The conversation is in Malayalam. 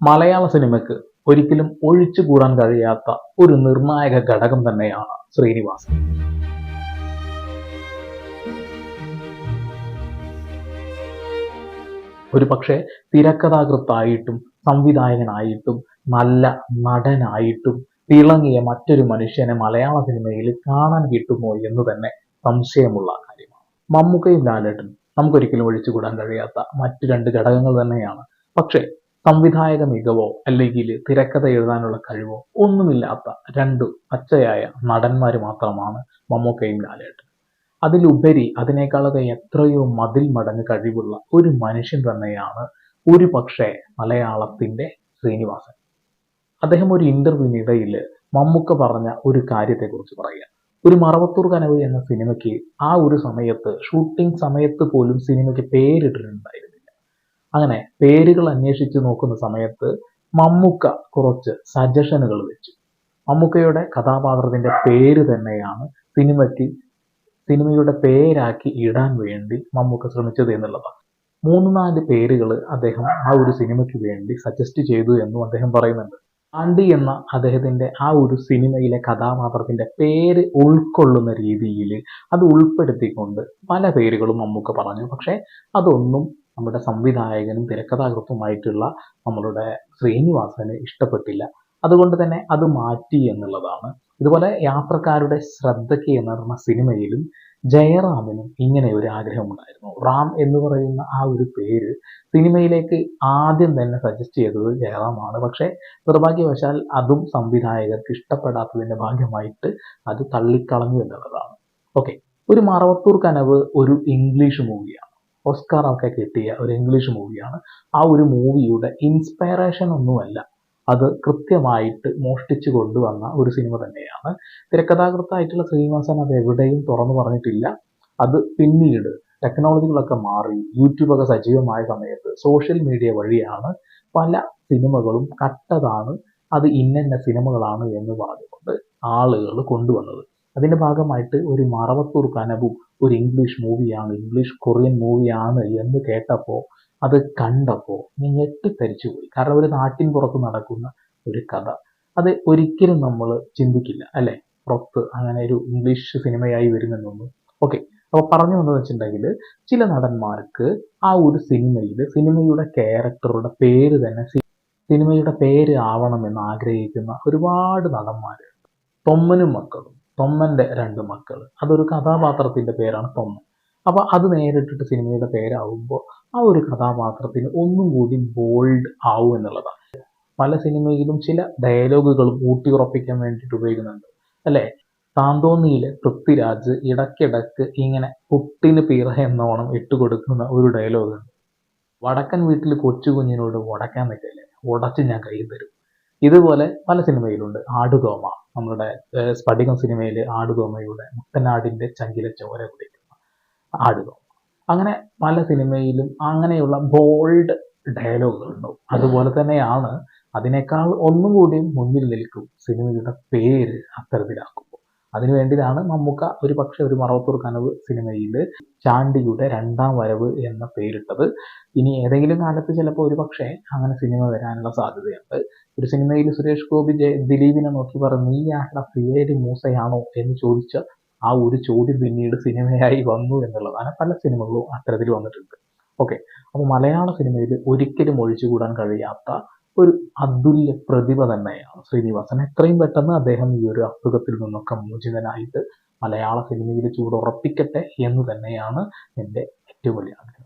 മലയാള സിനിമയ്ക്ക് ഒരിക്കലും ഒഴിച്ചുകൂടാൻ കഴിയാത്ത ഒരു നിർണായക ഘടകം തന്നെയാണ് ശ്രീനിവാസൻ. ഒരു പക്ഷേ തിരക്കഥാകൃത്തായിട്ടും സംവിധായകനായിട്ടും നല്ല നടനായിട്ടും തിളങ്ങിയ മറ്റൊരു മനുഷ്യനെ മലയാള സിനിമയിൽ കാണാൻ കിട്ടുമോ എന്ന് തന്നെ സംശയമുള്ള കാര്യമാണ്. മമ്മൂക്കയും ലാലേട്ടനും നമുക്കൊരിക്കലും ഒഴിച്ചുകൂടാൻ കഴിയാത്ത മറ്റു രണ്ട് ഘടകങ്ങൾ തന്നെയാണ്. പക്ഷേ സംവിധായക മികവോ അല്ലെങ്കിൽ തിരക്കഥ എഴുതാനുള്ള കഴിവോ ഒന്നുമില്ലാത്ത രണ്ടു പച്ചയായ നടന്മാർ മാത്രമാണ് മമ്മൂക്കയും ലാലേട്ടൻ അതിലുപരി അതിനേക്കാളൊക്കെ എത്രയോ മതിൽ മടങ്ങ് കഴിവുള്ള ഒരു മനുഷ്യൻ തന്നെയാണ് ഒരു പക്ഷേ മലയാളത്തിന്റെ ശ്രീനിവാസൻ. അദ്ദേഹം ഒരു ഇന്റർവ്യൂവിനിടയിൽ മമ്മൂക്ക പറഞ്ഞ ഒരു കാര്യത്തെക്കുറിച്ച് പറയുക. ഒരു മറവത്തൂർ കനവ് എന്ന സിനിമയ്ക്ക് ആ ഒരു സമയത്ത് ഷൂട്ടിംഗ് സമയത്ത് പോലും സിനിമയ്ക്ക് പേരിട്ടിട്ടുണ്ടായിരുന്നില്ല. അങ്ങനെ പേരുകൾ അന്വേഷിച്ച് നോക്കുന്ന സമയത്ത് മമ്മുക്ക കുറച്ച് സജഷനുകൾ വെച്ചു. മമ്മുക്കയുടെ കഥാപാത്രത്തിന്റെ പേര് തന്നെയാണ് സിനിമയ്ക്ക് സിനിമയുടെ പേരാക്കി ഇടാൻ വേണ്ടി മമ്മുക്ക ശ്രമിച്ചത് എന്നുള്ളതാണ്. മൂന്ന് നാല് പേരുകൾ അദ്ദേഹം ആ ഒരു സിനിമയ്ക്ക് വേണ്ടി സജസ്റ്റ് ചെയ്തു എന്നും അദ്ദേഹം പറയുന്നുണ്ട്. ആണ്ടി എന്ന അദ്ദേഹത്തിന്റെ ആ ഒരു സിനിമയിലെ കഥാപാത്രത്തിന്റെ പേര് ഉൾക്കൊള്ളുന്ന രീതിയിൽ അത് ഉൾപ്പെടുത്തിക്കൊണ്ട് പല പേരുകളും മമ്മൂക്ക പറഞ്ഞു. പക്ഷെ അതൊന്നും നമ്മുടെ സംവിധായകനും തിരക്കഥാകൃത്തുമായിട്ടുള്ള നമ്മളുടെ ശ്രീനിവാസന് ഇഷ്ടപ്പെട്ടില്ല. അതുകൊണ്ട് തന്നെ അത് മാറ്റി എന്നുള്ളതാണ്. ഇതുപോലെ യാത്രക്കാരുടെ ശ്രദ്ധയ്ക്ക് എന്ന് പറഞ്ഞ സിനിമയിലും ജയറാമിനും ഇങ്ങനെ ഒരു ആഗ്രഹമുണ്ടായിരുന്നു. റാം എന്ന് പറയുന്ന ആ ഒരു പേര് സിനിമയിലേക്ക് ആദ്യം തന്നെ സജസ്റ്റ് ചെയ്തത് ജയറാമാണ്. പക്ഷേ നിർഭാഗ്യവശാൽ അതും സംവിധായകർക്ക് ഇഷ്ടപ്പെടാത്തതിന്റെ ഭാഗ്യമായിട്ട് അത് തള്ളിക്കളഞ്ഞു എന്നുള്ളതാണ്. ഓക്കെ. ഒരു മറവത്തൂർ കനവ് ഒരു ഇംഗ്ലീഷ് മൂവിയാണ്. ഓസ്കാർ ഒക്കെ കിട്ടിയ ഒരു ഇംഗ്ലീഷ് മൂവിയാണ്. ആ ഒരു മൂവിയുടെ ഇൻസ്പയറേഷൻ ഒന്നുമല്ല. അത് കൃത്യമായിട്ട് മോഷ്ടിച്ചു കൊണ്ടുവന്ന ഒരു സിനിമ തന്നെയാണ്. തിരക്കഥാകൃത്തായിട്ടുള്ള ശ്രീനിവാസൻ അത് എവിടെയും തുറന്നു പറഞ്ഞിട്ടില്ല. അത് പിന്നീട് ടെക്നോളജികളൊക്കെ മാറി യൂട്യൂബൊക്കെ സജീവമായ സമയത്ത് സോഷ്യൽ മീഡിയ വഴിയാണ് പല സിനിമകളും കട്ടതാണ്. അത് ഇന്ന സിനിമകളാണ് എന്ന് പറഞ്ഞുകൊണ്ട് ആളുകൾ കൊണ്ടുവന്നത്. അതിന്റെ ഭാഗമായിട്ട് ഒരു മറവത്തൂർ കനവും ഒരു ഇംഗ്ലീഷ് മൂവിയാണ് ഇംഗ്ലീഷ് കൊറിയൻ മൂവിയാണ് എന്ന് കേട്ടപ്പോൾ അത് കണ്ടപ്പോൾ ഞാൻ ഞെട്ടിത്തരിച്ചു പോയി. കാരണം ഒരു നാട്ടിൻ പുറത്ത് നടക്കുന്ന ഒരു കഥ. അത് ഒരിക്കലും നമ്മൾ ചിന്തിക്കില്ല അല്ലെ? പുറത്ത് അങ്ങനെ ഒരു ഇംഗ്ലീഷ് സിനിമയായി വരുമെന്നൊന്നും ഓക്കെ അപ്പോൾ പറഞ്ഞു വന്നതെന്ന് വെച്ചിട്ടുണ്ടെങ്കിൽ ചില നടന്മാർക്ക് ആ ഒരു സിനിമയിൽ സിനിമയുടെ ക്യാരക്ടറുടെ പേര് തന്നെ സിനിമയുടെ പേര് ആവണമെന്ന് ആഗ്രഹിക്കുന്ന ഒരുപാട് നടന്മാർ തൊമ്മനും മക്കളും. തൊമ്മന്റെ രണ്ട് മക്കൾ അതൊരു കഥാപാത്രത്തിന്റെ പേരാണ് തൊമ്മൻ. അപ്പോൾ അത് നേരിട്ടിട്ട് സിനിമയുടെ പേരാവുമ്പോൾ ആ ഒരു കഥാപാത്രത്തിന് ഒന്നും കൂടി ബോൾഡ് ആവും എന്നുള്ളതാണ് പല സിനിമയിലും ചില ഡയലോഗുകളും ഊട്ടിയുറപ്പിക്കാൻ വേണ്ടിയിട്ട് ഉപയോഗിക്കുന്നുണ്ട്. അല്ലേ? താന്തോന്നിയിലെ പൃഥ്വിരാജ് ഇടയ്ക്കിടയ്ക്ക് ഇങ്ങനെ പുട്ടിന് പീറ എന്നോണം ഇട്ടുകൊടുക്കുന്ന ഒരു ഡയലോഗ് ഉണ്ട്. വടക്കൻ വീട്ടിൽ കൊച്ചു കുഞ്ഞിനോട് ഉടക്കാൻ നിൽക്കില്ലേ? ഉടച്ച് ഞാൻ കൈ തരും. ഇതുപോലെ പല സിനിമയിലുണ്ട്. ആടുതോമ നമ്മുടെ സ്ഫടികം സിനിമയിൽ ആടുതോമയുടെ മുട്ടനാടിന്റെ ചങ്കിലെ ചോര കുടിക്കുന്ന ആടുതോമ അങ്ങനെ പല സിനിമയിലും അങ്ങനെയുള്ള ബോൾഡ് ഡയലോഗുകൾ ഉണ്ടാവും അതുപോലെ തന്നെയാണ് അതിനേക്കാൾ ഒന്നും കൂടി മുന്നിൽ നിൽക്കും സിനിമയുടെ പേര് അത്തരത്തിലാക്കുമ്പോൾ അതിനു വേണ്ടിയിട്ടാണ് മമ്മൂക്ക ഒരു പക്ഷെ ഒരു മറവത്തൂർ കനവ് സിനിമയിൽ ചാണ്ടിയുടെ രണ്ടാം വരവ് എന്ന പേരിട്ടത്. ഇനി ഏതെങ്കിലും കാലത്ത് ചിലപ്പോൾ ഒരു പക്ഷേ അങ്ങനെ സിനിമ വരാനുള്ള സാധ്യതയുണ്ട്. ഒരു സിനിമയിൽ സുരേഷ് ഗോപി ദിലീപിനെ നോക്കി പറഞ്ഞു നീ ആരുടെ സിയേരി മൂസയാണോ? എന്ന് ചോദിച്ച ആ ഒരു ചോദ്യം പിന്നീട് സിനിമയായി വന്നു എന്നുള്ളതാണ് പല സിനിമകളും അത്തരത്തിൽ വന്നിട്ടുണ്ട്. ഓക്കെ. അപ്പോൾ മലയാള സിനിമയിൽ ഒരിക്കലും ഒഴിച്ചുകൂടാൻ കഴിയാത്ത ഒരു അതുല്യ പ്രതിഭ തന്നെയാണ് ശ്രീനിവാസൻ. എത്രയും പെട്ടെന്ന് അദ്ദേഹം ഈ ഒരു അസുഖത്തിൽ നിന്നൊക്കെ മോചിതനായിട്ട് മലയാള സിനിമയിൽ ചൂടുറപ്പിക്കട്ടെ എന്ന് തന്നെയാണ് എന്റെ ഏറ്റവും വലിയ ആഗ്രഹം.